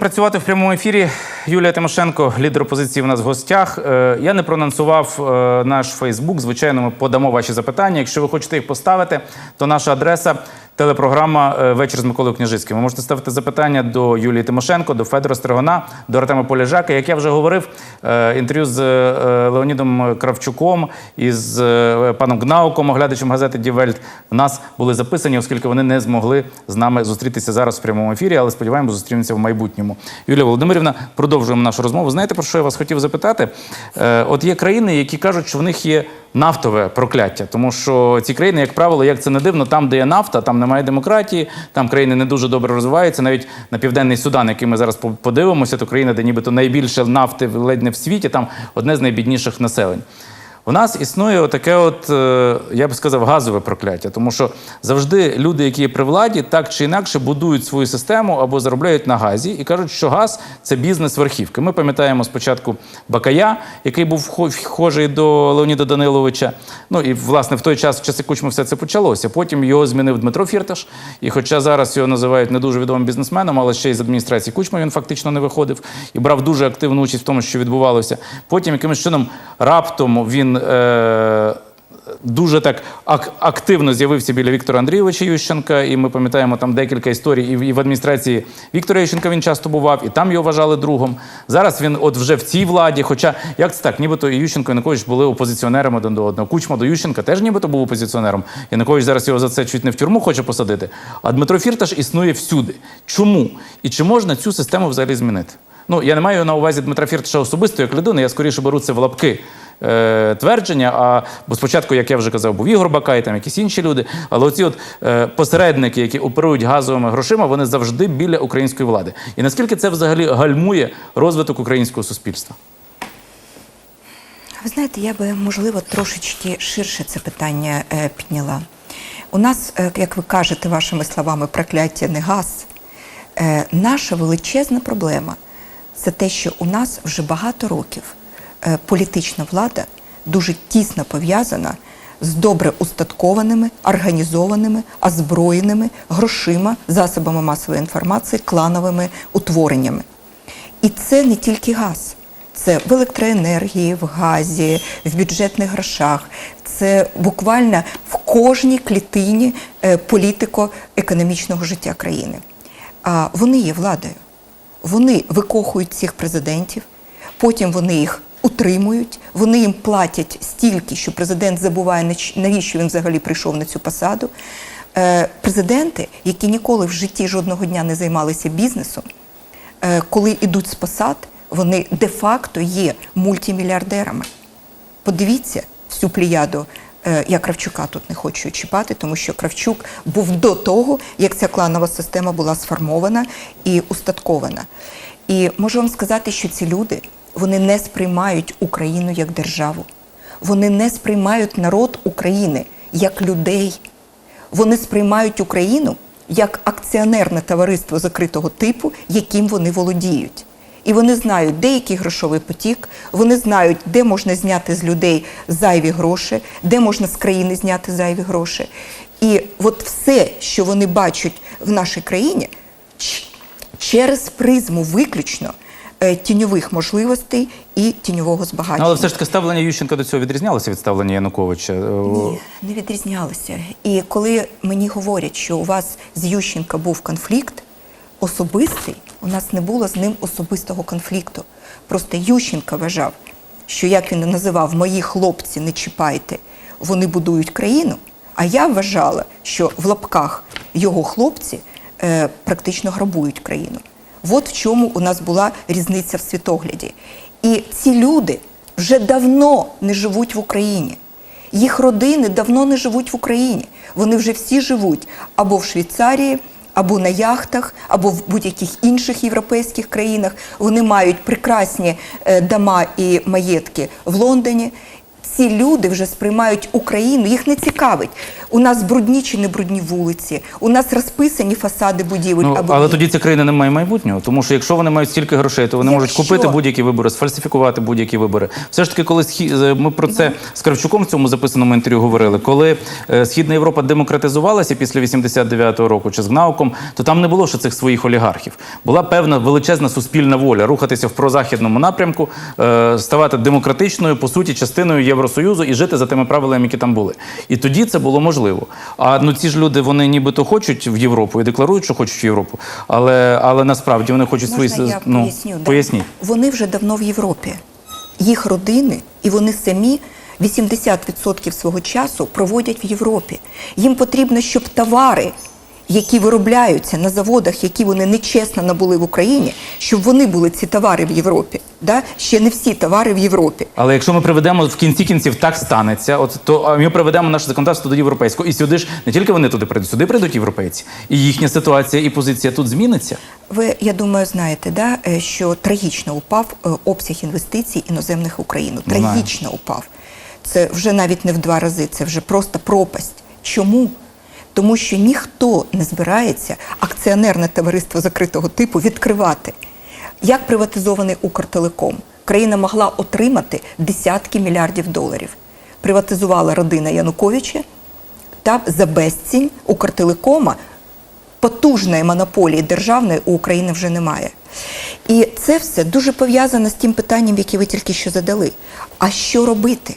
Працювати в прямому ефірі. Юлія Тимошенко, лідер опозиції, в нас в гостях. Е, Я не проанонсував е, наш Фейсбук. Звичайно, ми подамо ваші запитання. Якщо ви хочете їх поставити, то наша адреса телепрограма е, Вечір з Миколою Княжицьким. Ви можете ставити запитання до Юлії Тимошенко, до Федора Стригона, до Артема Полежака. Як я вже говорив, е, інтерв'ю з е, Леонідом Кравчуком і з паном Гнауком, оглядачем газети Дівельт, в нас були записані, оскільки вони не змогли з нами зустрітися зараз в прямому ефірі, але сподіваємося, зустрінемося в майбутньому. Юлія Володимирівна, продовжуємо нашу розмову. Знаєте, про що я вас хотів запитати? От є країни, які кажуть, що в них є нафтове прокляття, тому що ці країни, як правило, як це не дивно, там, де є нафта, там немає демократії, там країни не дуже добре розвиваються. Навіть на південний Судан, який ми зараз подивимося, то країна, де нібито найбільше нафти ледь не в світі, там одне з найбідніших населень. У нас існує таке, от е, я б сказав, газове прокляття, тому що завжди люди, які є при владі, так чи інакше будують свою систему або заробляють на газі і кажуть, що газ це бізнес верхівки. Ми пам'ятаємо спочатку Бакая, який був вхо- вхожий до Леоніда Даниловича. Ну і власне в той час, в часи Кучми, все це почалося. Потім його змінив Дмитро Фірташ. І хоча зараз його називають не дуже відомим бізнесменом, але ще й з адміністрації Кучми він фактично не виходив і брав дуже активну участь в тому, що відбувалося. Потім якимось чином раптом він. Е- Дуже так ак- активно з'явився біля Віктора Андрійовича Ющенка, і ми пам'ятаємо там декілька історій. І в, і в адміністрації Віктора Ющенка він часто бував, і там його вважали другом. Зараз він от вже в цій владі. Хоча як це так, нібито і Ющенко і Янукович були опозиціонерами один до одного. Кучма до Ющенка теж нібито був опозиціонером. Янукович зараз його за це чуть не в тюрму хоче посадити. А Дмитро Фірташ існує всюди. Чому? І чи можна цю систему взагалі змінити? Ну я не маю на увазі Дмитра Фірташа особисто як людину. Я скоріше беру це в лапки е, твердження. А бо спочатку, як я вже казав, був Ігор Бакай, там якісь інші люди. Але оці от е, посередники, які оперують газовими грошима, вони завжди біля української влади. І наскільки це взагалі гальмує розвиток українського суспільства? Ви знаєте, я би можливо трошечки ширше це питання е, підняла. У нас, е, як ви кажете вашими словами, прокляття не газ. Е, наша величезна проблема це те, що у нас вже багато років політична влада дуже тісно пов'язана з добре устаткованими, організованими, озброєними грошима, засобами масової інформації, клановими утвореннями. І це не тільки газ. Це в електроенергії, в газі, в бюджетних грошах. Це буквально в кожній клітині е, політико-економічного життя країни. А вони є владою. Вони викохують цих президентів, потім вони їх утримують, вони їм платять стільки, що президент забуває, навіщо він взагалі прийшов на цю посаду. Е, Президенти, які ніколи в житті жодного дня не займалися бізнесом, е, коли йдуть з посад, вони де-факто є мультимільярдерами. Подивіться всю плеяду. Е, Я Кравчука тут не хочу чіпати, тому що Кравчук був до того, як ця кланова система була сформована і устаткована. І можу вам сказати, що ці люди вони не сприймають Україну як державу. Вони не сприймають народ України як людей. Вони сприймають Україну як акціонерне товариство закритого типу, яким вони володіють. І вони знають, де який грошовий потік, вони знають, де можна зняти з людей зайві гроші, де можна з країни зняти зайві гроші. І от все, що вони бачать в нашій країні, через призму виключно тіньових можливостей і тіньового збагачення. Але все ж таки ставлення Ющенка до цього відрізнялося від ставлення Януковича. Е, Ні, не відрізнялися. І коли мені говорять, що у вас з Ющенка був конфлікт особистий, у нас не було з ним особистого конфлікту. Просто Ющенка вважав, що як він називав мої хлопці, не чіпайте, вони будують країну. А я вважала, що в лапках його хлопці е, практично грабують країну. От в чому у нас була різниця в світогляді. І ці люди вже давно не живуть в Україні. Їх родини давно не живуть в Україні. Вони вже всі живуть або в Швейцарії, або на яхтах, або в будь-яких інших європейських країнах. Вони мають прекрасні е, дома і маєтки в Лондоні. Ці люди вже сприймають Україну, їх не цікавить. У нас брудні чи не брудні вулиці, у нас розписані фасади будівель Ну, або але ні. тоді ця країна не має майбутнього, тому що якщо вони мають стільки грошей, то вони можуть купити будь-які вибори, сфальсифікувати будь-які вибори. Все ж таки, коли схі- е, ми про це з Кравчуком в цьому записаному інтерв'ю говорили, коли е, Східна Європа демократизувалася після 89-го року чи з ГНАУКом, то там не було ще цих своїх олігархів. Була певна величезна суспільна воля рухатися в прозахідному напрямку, е, ставати демократичною, по суті, частиною Євросоюзу і жити за тими правилами, які там були. І тоді це було можливо. А ну ці ж люди вони нібито хочуть в Європу і декларують, що хочуть в Європу, але, але насправді вони хочуть Можна свої я ну, поясню? Да. поясніть. Вони вже давно в Європі. Їх родини і вони самі 80% свого часу проводять в Європі. Їм потрібно, щоб товари, які виробляються на заводах, які вони нечесно набули в Україні, щоб вони були ці товари в Європі. Да? Ще не всі товари в Європі. Але якщо ми приведемо в кінці кінців, так станеться. От то ми приведемо наше законодавство до європейського, і сюди ж не тільки вони туди прийдуть, сюди прийдуть європейці, і їхня ситуація і позиція тут зміниться. Ви, я думаю, знаєте, да, е, що трагічно упав е, обсяг інвестицій іноземних в Україну. Знаю. Трагічно упав. Це вже навіть не в два рази, це вже просто пропасть. Чому? Тому що ніхто не збирається акціонерне товариство закритого типу відкривати. Як приватизований Укртелеком? Країна могла отримати десятки мільярдів доларів. Приватизувала родина Януковича та за безцінь Укртелекома потужної монополії державної у України вже немає. І це все дуже пов'язано з тим питанням, яке ви тільки що задали. А що робити,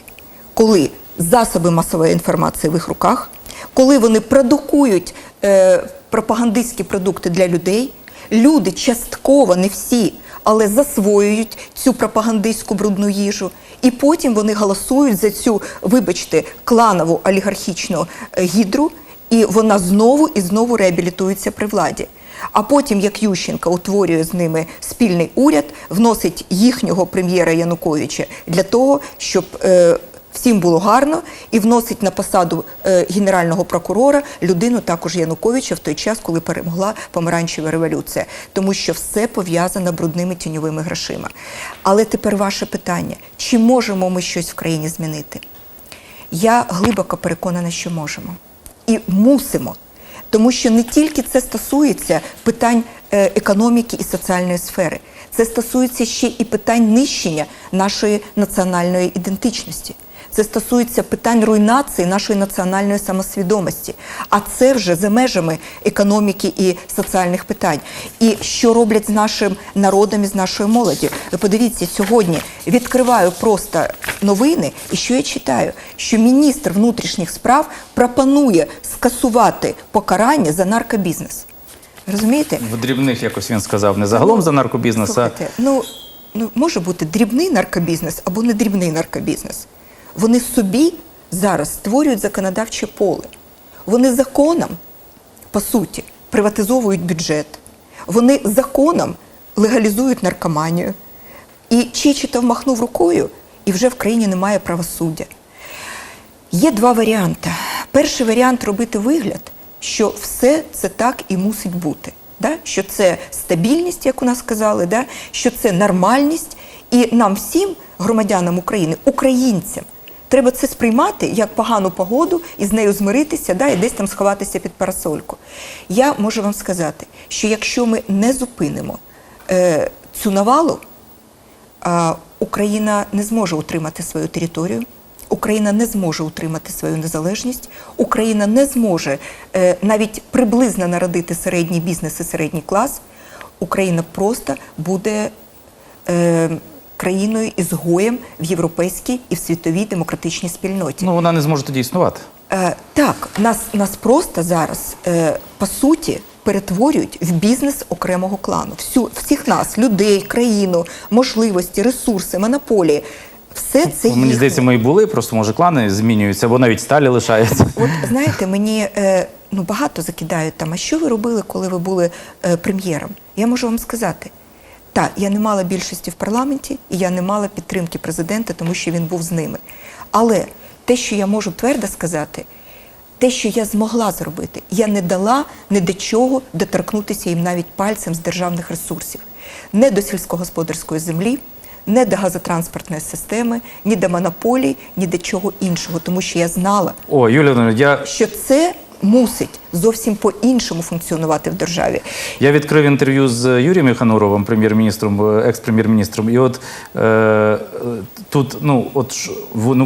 коли засоби масової інформації в їх руках, коли вони продукують е, пропагандистські продукти для людей, люди частково, не всі, але засвоюють цю пропагандистську брудну їжу, і потім вони голосують за цю, вибачте, кланову олігархічну е, гідру, і вона знову і знову реабілітується при владі. А потім, як Ющенка утворює з ними спільний уряд, вносить їхнього прем'єра Януковича для того, щоб е, всім було гарно, і вносить на посаду е, генерального прокурора людину також Януковича в той час, коли перемогла помаранчева революція, тому що все пов'язано брудними тіньовими грошима. Але тепер ваше питання: чи можемо ми щось в країні змінити? Я глибоко переконана, що можемо і мусимо. Тому що не тільки це стосується питань е, економіки і соціальної сфери, це стосується ще і питань нищення нашої національної ідентичності. Це стосується питань руйнації нашої національної самосвідомості. А це вже за межами економіки і соціальних питань. І що роблять з нашим народом і з нашою молоддю? Ви подивіться, сьогодні відкриваю просто новини, і що я читаю? Що міністр внутрішніх справ пропонує скасувати покарання за наркобізнес. Розумієте? В дрібних якось він сказав не загалом за наркобізнес, а ну, ну може бути дрібний наркобізнес або не дрібний наркобізнес. Вони собі зараз створюють законодавче поле. Вони законом, по суті, приватизовують бюджет. Вони законом легалізують наркоманію. І Чечетов махнув рукою, і вже в країні немає правосуддя. Є два варіанти. Перший варіант робити вигляд, що все це так і мусить бути. Да? Що це стабільність, як у нас сказали, да? що це нормальність, і нам всім, громадянам України, українцям, треба це сприймати як погану погоду і з нею змиритися, да? і десь там сховатися під парасольку. Я можу вам сказати, що якщо ми не зупинимо е, цю навалу, а, Україна не зможе утримати свою територію. Україна не зможе утримати свою незалежність, Україна не зможе е, навіть приблизно народити середній бізнес і середній клас. Україна просто буде е, країною ізгоєм в європейській і в світовій демократичній спільноті. ну вона не зможе тоді існувати. Е, так, нас, нас просто зараз е, по суті перетворюють в бізнес окремого клану. Всю, всіх нас, людей, країну, можливості, ресурси, монополії. Все це Мені їхнє. здається, ми і були, просто може клани змінюються, або навіть сталі лишаються. От знаєте, мені е, ну багато закидають там. А що ви робили, коли ви були е, прем'єром? Я можу вам сказати. Так, я не мала більшості в парламенті, і я не мала підтримки президента, тому що він був з ними. Але те, що я можу твердо сказати, те, що я змогла зробити, я не дала ні до чого доторкнутися їм навіть пальцем з державних ресурсів, не до сільськогосподарської землі, не до газотранспортної системи, ні до монополій, ні до чого іншого, тому що я знала, О, Юлія я що це мусить зовсім по-іншому функціонувати в державі. Я відкрив інтерв'ю з Юрієм Хануровим, прем'єр-міністром, е, екс-прем'єр-міністром. І от е, тут, ну от в на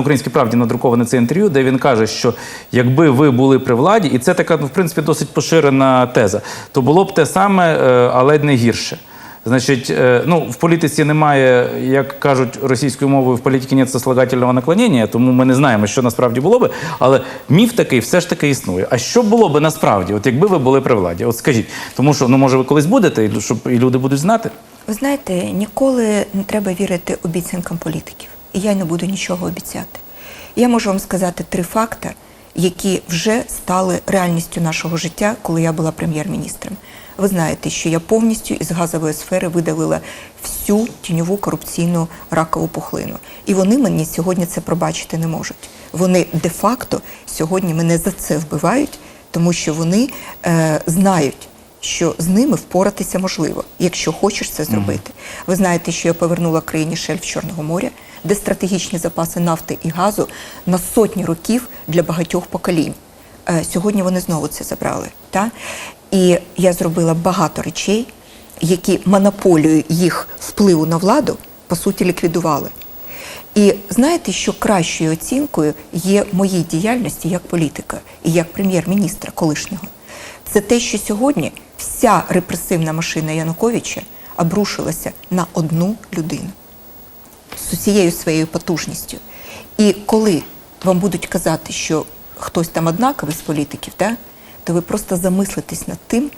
українській- правді надруковане це інтерв'ю, де він каже, що якби ви були при владі, і це така, ну, в принципі, досить поширена теза, то було б те саме, е, але не гірше. Значить, е, ну в політиці немає, як кажуть російською мовою, в політиці нет сослагательного наклонення, тому ми не знаємо, що насправді було би. Але міф такий все ж таки існує. А що було би насправді, от якби ви були при владі? От скажіть, тому що ну може ви колись будете, щоб і люди будуть знати. Ви знаєте, ніколи не треба вірити обіцянкам політиків. І я не буду нічого обіцяти. Я можу вам сказати три факти, які вже стали реальністю нашого життя, коли я була прем'єр-міністром. Ви знаєте, що я повністю із газової сфери видалила всю тіньову корупційну ракову пухлину. І вони мені сьогодні це пробачити не можуть. Вони де-факто сьогодні мене за це вбивають, тому що вони е, знають, що з ними впоратися можливо, якщо хочеш це зробити. Ви знаєте, що я повернула країні шельф Чорного моря, де стратегічні запаси нафти і газу на сотні років для багатьох поколінь. Е, Сьогодні вони знову це забрали. Та? І я зробила багато речей, які монополію їх впливу на владу по суті ліквідували. І знаєте, що кращою оцінкою є моїй діяльності як політика і як прем'єр-міністра колишнього. Це те, що сьогодні вся репресивна машина Януковича обрушилася на одну людину з усією своєю потужністю. І коли вам будуть казати, що хтось там однаковий з політиків, да, то ви просто замислитесь над тим,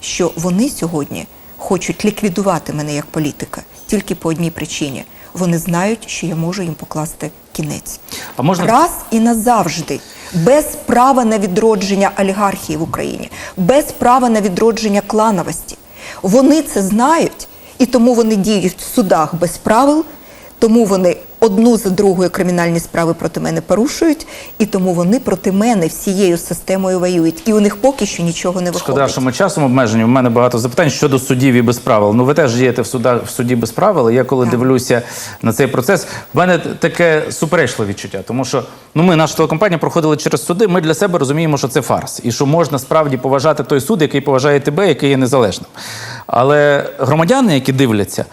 що вони сьогодні хочуть ліквідувати мене як політика тільки по одній причині. Вони знають, що я можу їм покласти кінець. А можна Раз і назавжди, без права на відродження олігархії в Україні, без права на відродження клановості. Вони це знають, і тому вони діють в судах без правил, тому вони одну за другою кримінальні справи проти мене порушують, і тому вони проти мене всією системою воюють. І у них поки що нічого не виходить. Шкода, що ми часом обмежені. У мене багато запитань щодо судів і без правил. Ну ви теж дієте в судах в суді без правил. Я коли Так. дивлюся на цей процес, в мене таке суперечливе відчуття, тому що ну ми наша телекомпанія проходили через суди. Ми для себе розуміємо, що це фарс, і що можна справді поважати той суд, який поважає тебе, який є незалежним. Але громадяни, які дивляться,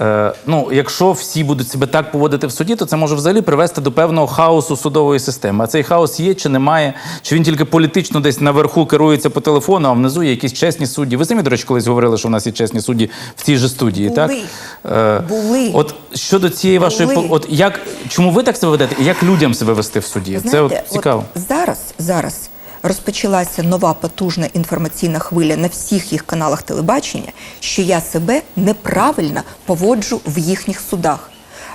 е, ну якщо всі будуть себе так поводити в суді, то це може взагалі привести до певного хаосу судової системи. А цей хаос є чи немає, чи він тільки політично десь наверху керується по телефону, а внизу є якісь чесні судді. Ви самі, до речі, колись говорили, що в нас є чесні судді в цій же студії. Були. Так Е, Були. От щодо цієї вашої Були. по- от як чому ви так себе ведете, і як людям себе вести в суді? це от цікаво. От зараз, зараз розпочалася нова потужна інформаційна хвиля на всіх їх каналах телебачення, що я себе неправильно поводжу в їхніх судах.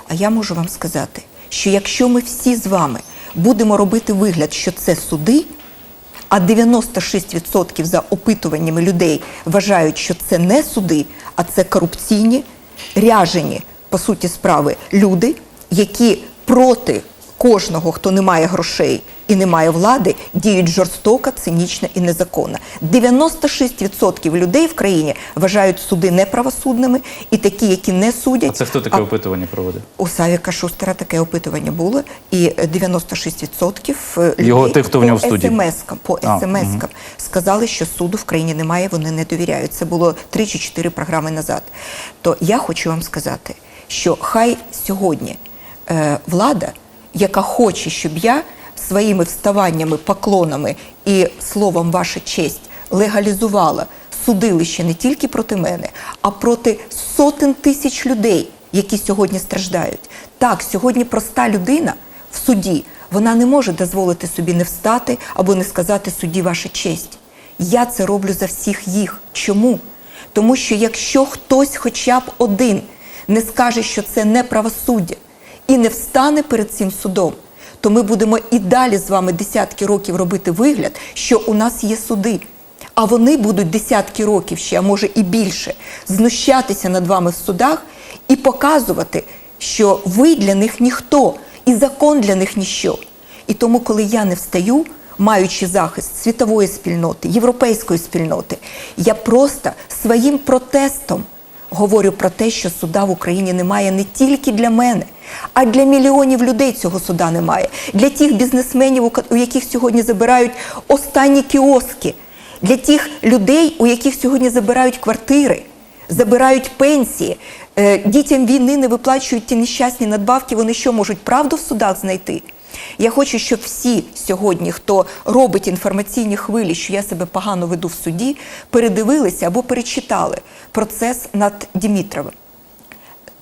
А я можу вам сказати, що якщо ми всі з вами будемо робити вигляд, що це суди, а 96% за опитуваннями людей вважають, що це не суди, а це корупційні, ряжені, по суті справи, люди, які проти кожного, хто не має грошей і не має влади, діють жорстоко, цинічно і незаконно. 96% людей в країні вважають суди неправосудними, і такі, які не судять. А це хто таке а опитування проводив? у Савіка Шустера таке опитування було, і е, 96% людей Його- тих, хто в нього в студії. СМС-кам, по СМС-кам сказали, що суду в країні немає, вони не довіряють. Це було 3 чи 4 програми назад. То я хочу вам сказати, що хай сьогодні е, влада, яка хоче, щоб я своїми вставаннями, поклонами і словом ваша честь легалізувала судилище не тільки проти мене, а проти сотень тисяч людей, які сьогодні страждають. Так, сьогодні проста людина в суді, вона не може дозволити собі не встати або не сказати судді ваша честь. Я це роблю за всіх їх. Чому? Тому що якщо хтось, хоча б один, не скаже, що це не правосуддя, і не встане перед цим судом, то ми будемо і далі з вами десятки років робити вигляд, що у нас є суди. А вони будуть десятки років ще, а може і більше, знущатися над вами в судах і показувати, що ви для них ніхто, і закон для них ніщо. І тому, коли я не встаю, маючи захист світової спільноти, європейської спільноти, я просто своїм протестом говорю про те, що суда в Україні немає не тільки для мене, а для мільйонів людей цього суда немає. Для тих бізнесменів, у яких сьогодні забирають останні кіоски, для тих людей, у яких сьогодні забирають квартири, забирають пенсії. Е, Дітям війни не виплачують ті нещасні надбавки. Вони що можуть правду в судах знайти? Я хочу, щоб всі сьогодні, хто робить інформаційні хвилі, що я себе погано веду в суді, передивилися або перечитали процес над Дімітровим.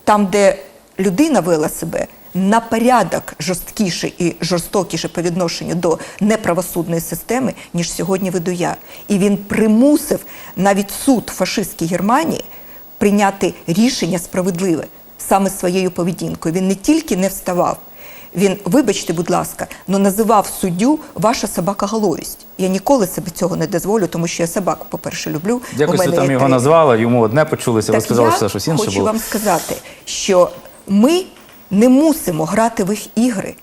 Там, де людина вела себе на порядок жорсткіше і жорстокіше по відношенню до неправосудної системи, ніж сьогодні веду я. І він примусив навіть суд фашистській Германії прийняти рішення справедливе саме своєю поведінкою. Він не тільки не вставав. Він, вибачте, будь ласка, но називав суддю ваша собакоголовість. Я ніколи себе цього не дозволю, тому що я собаку, по-перше, люблю. Якось ви там є його три. назвали, йому одне почулося, ви сказали, що щось інше хочу було. вам сказати, що ми не мусимо грати в їх ігри,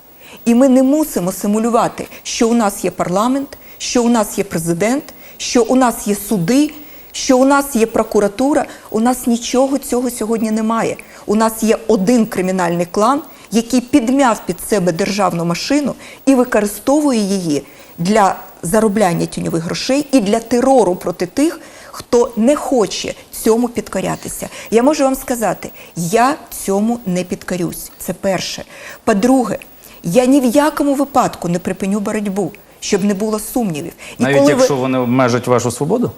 і ми не мусимо симулювати, що у нас є парламент, що у нас є президент, що у нас є суди, що у нас є прокуратура. У нас нічого цього сьогодні немає. У нас є один кримінальний клан, який підмяв під себе державну машину і використовує її для заробляння тіньових грошей і для терору проти тих, хто не хоче цьому підкорятися. Я можу вам сказати, я цьому не підкорюсь. Це перше. По-друге, я ні в якому випадку не припиню боротьбу, щоб не було сумнівів. Навіть коли якщо вони обмежать вашу свободу?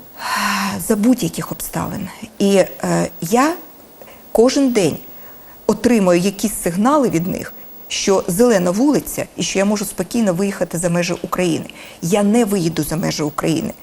за будь-яких обставин. І е, я кожен день отримую якісь сигнали від них, що зелена вулиця і що я можу спокійно виїхати за межі України. Я не виїду за межі України.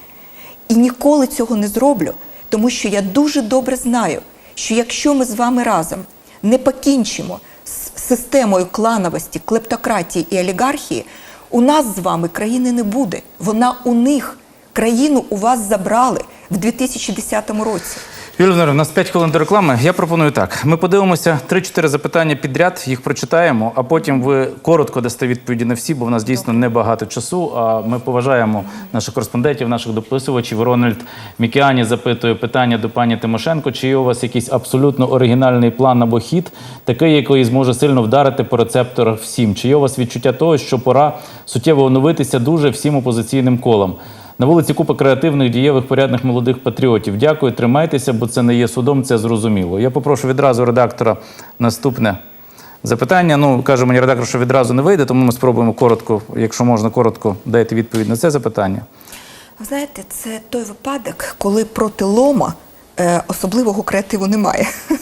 І ніколи цього не зроблю, тому що я дуже добре знаю, що якщо ми з вами разом не покінчимо з системою клановості, клептократії і олігархії, у нас з вами країни не буде. Вона у них. Країну у вас забрали в 2010 році. Юлія у нас 5 хвилин до реклами. Я пропоную так. Ми подивимося 3-4 запитання підряд, їх прочитаємо, а потім ви коротко дасте відповіді на всі, бо в нас дійсно небагато часу. А ми поважаємо наших кореспондентів, наших дописувачів. Рональд Мікіані запитує питання до пані Тимошенко: чи є у вас якийсь абсолютно оригінальний план або хід, такий, який зможе сильно вдарити по рецепторах всім? Чи є у вас відчуття того, що пора суттєво оновитися дуже всім опозиційним колам? На вулиці купа креативних, дієвих, порядних молодих патріотів. Дякую, тримайтеся, бо це не є судом, це зрозуміло. Я попрошу відразу редактора наступне запитання. Ну, каже мені редактор, що відразу не вийде, тому ми спробуємо коротко, якщо можна коротко, дайте відповідь на це запитання. Знаєте, це той випадок, коли проти лома особливого креативу немає.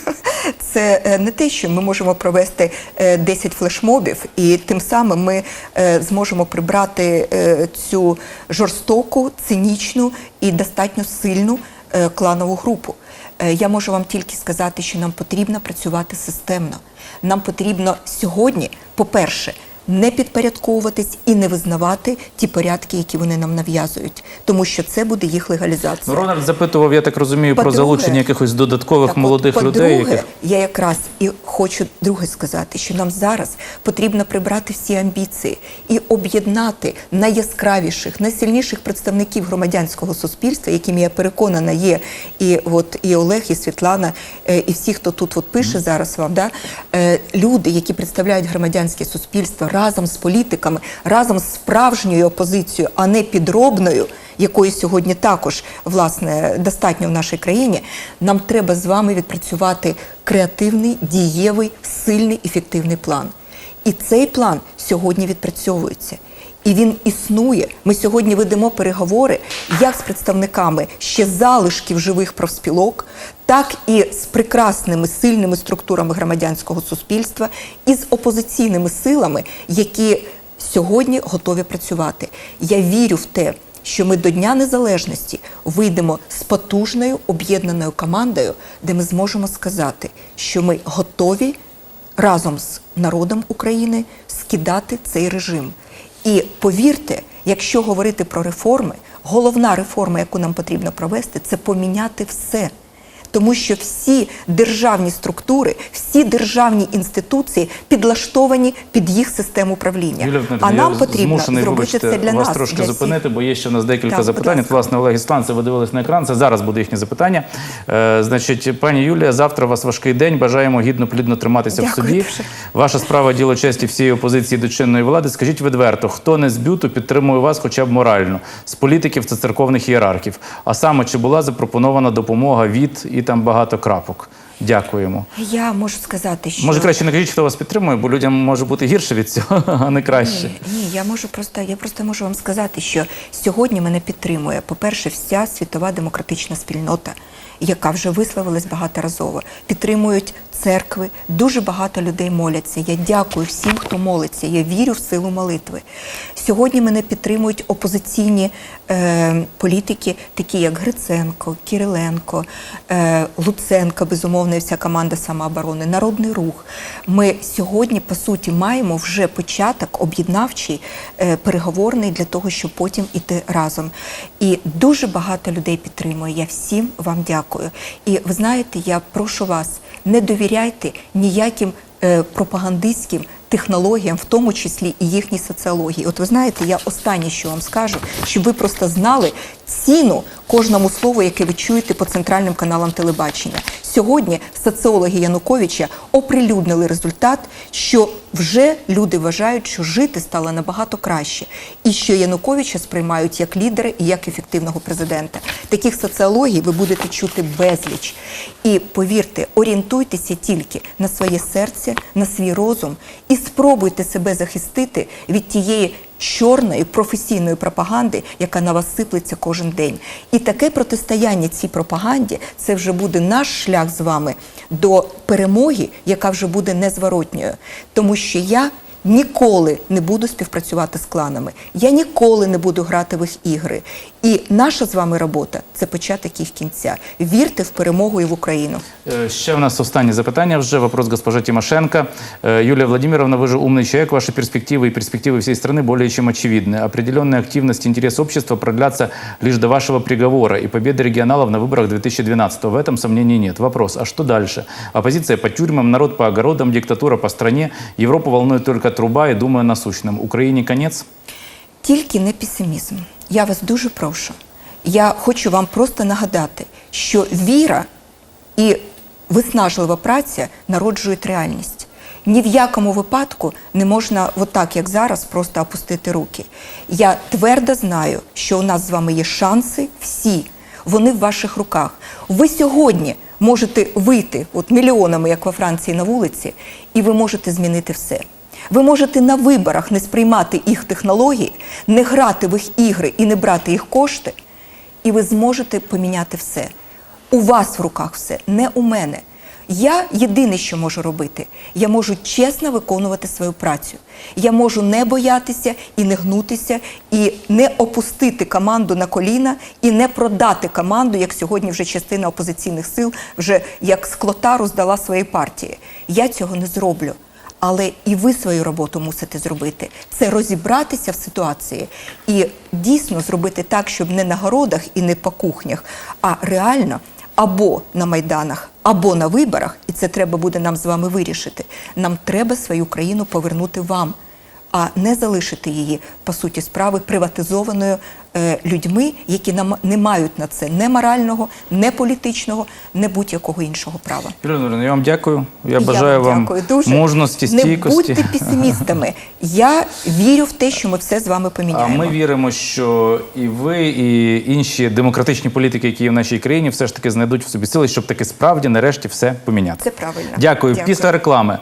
Це е, не те, що ми можемо провести е, 10 флешмобів, і тим самим ми е, зможемо прибрати е, цю жорстоку, цинічну і достатньо сильну е, кланову групу. Е, Я можу вам тільки сказати, що нам потрібно працювати системно. Нам потрібно сьогодні, по-перше, не підпорядковуватись і не визнавати ті порядки, які вони нам нав'язують, тому що це буде їх Ну, легалізація. Рональд запитував, я так розумію, про залучення якихось додаткових Так от, молодих людей. Яких... я якраз і хочу друге сказати, що нам зараз потрібно прибрати всі амбіції і об'єднати найяскравіших, найсильніших представників громадянського суспільства, якими я переконана є і от і Олег, і Світлана, е, і всі, хто тут от пише зараз вам, да е, люди, які представляють громадянське суспільство разом з політиками, разом з справжньою опозицією, а не підробною якої сьогодні також власне достатньо в нашій країні, нам треба з вами відпрацювати креативний, дієвий, сильний, ефективний план. І цей план сьогодні відпрацьовується. І він існує. Ми сьогодні ведемо переговори як з представниками ще залишків живих профспілок, так і з прекрасними сильними структурами громадянського суспільства, і з опозиційними силами, які сьогодні готові працювати. Я вірю в те, що ми до Дня Незалежності вийдемо з потужною об'єднаною командою, де ми зможемо сказати, що ми готові разом з народом України скидати цей режим. І повірте, якщо говорити про реформи, головна реформа, яку нам потрібно провести, це поміняти все. Тому що всі державні структури, всі державні інституції підлаштовані під їх систему управління. Юлія а нам я потрібно зробити вибачте, це для вас нас. трошки для всіх. зупинити, бо є ще у нас декілька Так, запитань. От, власне, Олег Ісланце, ви дивились на екран. Це зараз буде їхнє запитання. Е, значить, пані Юлія, завтра у вас важкий день. Бажаємо гідно плідно триматися в Дякую собі. Ваша справа діло честі всієї опозиції до чинної влади. Скажіть відверто, хто не з бюту підтримує вас, хоча б морально, з політиків та церковних ієрархів. А саме чи була запропонована допомога від і там багато крапок. Дякуємо. Я можу сказати, що Може, краще не кажіть, хто вас підтримує, бо людям може бути гірше від цього, а не краще. Ні, ні, я можу просто, я просто можу вам сказати, що сьогодні мене підтримує, по-перше, вся світова демократична спільнота, яка вже висловилась багаторазово. Підтримують церкви, дуже багато людей моляться. Я дякую всім, хто молиться. Я вірю в силу молитви. Сьогодні мене підтримують опозиційні е, політики, такі як Гриценко, Кириленко, е, Луценко, безумовно, і вся команда самооборони, Народний рух. Ми сьогодні, по суті, маємо вже початок об'єднавчий, е, переговорний для того, щоб потім іти разом. І дуже багато людей підтримує. Я всім вам дякую. І ви знаєте, я прошу вас, не довіряйте ніяким е, пропагандистським технологіям, в тому числі і їхній соціології. От ви знаєте, я останнє, що вам скажу, щоб ви просто знали ціну кожному слову, яке ви чуєте по центральним каналам телебачення. Сьогодні соціологи Януковича оприлюднили результат, що вже люди вважають, що жити стало набагато краще, і що Януковича сприймають як лідера і як ефективного президента. Таких соціологій ви будете чути безліч. І повірте, орієнтуйтеся тільки на своє серце, на свій розум і спробуйте себе захистити від тієї чорної професійної пропаганди, яка на вас сиплеться кожен день. І таке протистояння цій пропаганді це вже буде наш шлях з вами до перемоги, яка вже буде незворотньою. Тому що я ніколи не буду співпрацювати з кланами. Я ніколи не буду грати в їх ігри. І наша з вами робота це початок їх кінця. Вірте в перемогу і в Україну. Э, Ще у нас останнє запитання вже. Вопрос госпожа Тимошенко. Э, Юлия Владимировна, вы же умный человек. Ваши перспективы и перспективы всей страны более чем очевидны. Определенная активность и интерес общества продлятся лишь до вашего приговора и победы регионалов на выборах 2012 В этом сомнений нет. Вопрос, а что дальше? Оппозиция по тюрьмам, народ по огородам, диктатура по стране. Европу волнует только труба и думаю о насущном. Украине конец? Тільки не песимізм. Я вас дуже прошу. Я хочу вам просто нагадати, що віра і виснажлива праця народжують реальність. Ні в якому випадку не можна, отак як зараз, просто опустити руки. Я твердо знаю, що у нас з вами є шанси всі. Вони в ваших руках. Ви сьогодні можете вийти от мільйонами, як во Франції, на вулиці, і ви можете змінити все. Ви можете на виборах не сприймати їх технології, не грати в їх ігри і не брати їх кошти, і ви зможете поміняти все. У вас в руках все, не у мене. Я єдине, що можу робити, я можу чесно виконувати свою працю. Я можу не боятися і не гнутися, і не опустити команду на коліна, і не продати команду, як сьогодні вже частина опозиційних сил вже як склотару здала своєї партії. Я цього не зроблю. Але і ви свою роботу мусите зробити. Це розібратися в ситуації і дійсно зробити так, щоб не на городах і не по кухнях, а реально або на майданах, або на виборах, і це треба буде нам з вами вирішити. Нам треба свою країну повернути вам, а не залишити її по суті справи приватизованою е, людьми, які нам не мають на це не морального, не політичного, не будь-якого іншого права. Володимировна, я вам дякую. Я, Я бажаю вам дякую дуже. мужності, Не будьте песимістами. Я вірю в те, що ми все з вами поміняємо. А ми віримо, що і ви, і інші демократичні політики, які є в нашій країні, все ж таки знайдуть в собі сили, щоб таки справді нарешті все поміняти. Це правильно. Дякую. Дякую. Після реклами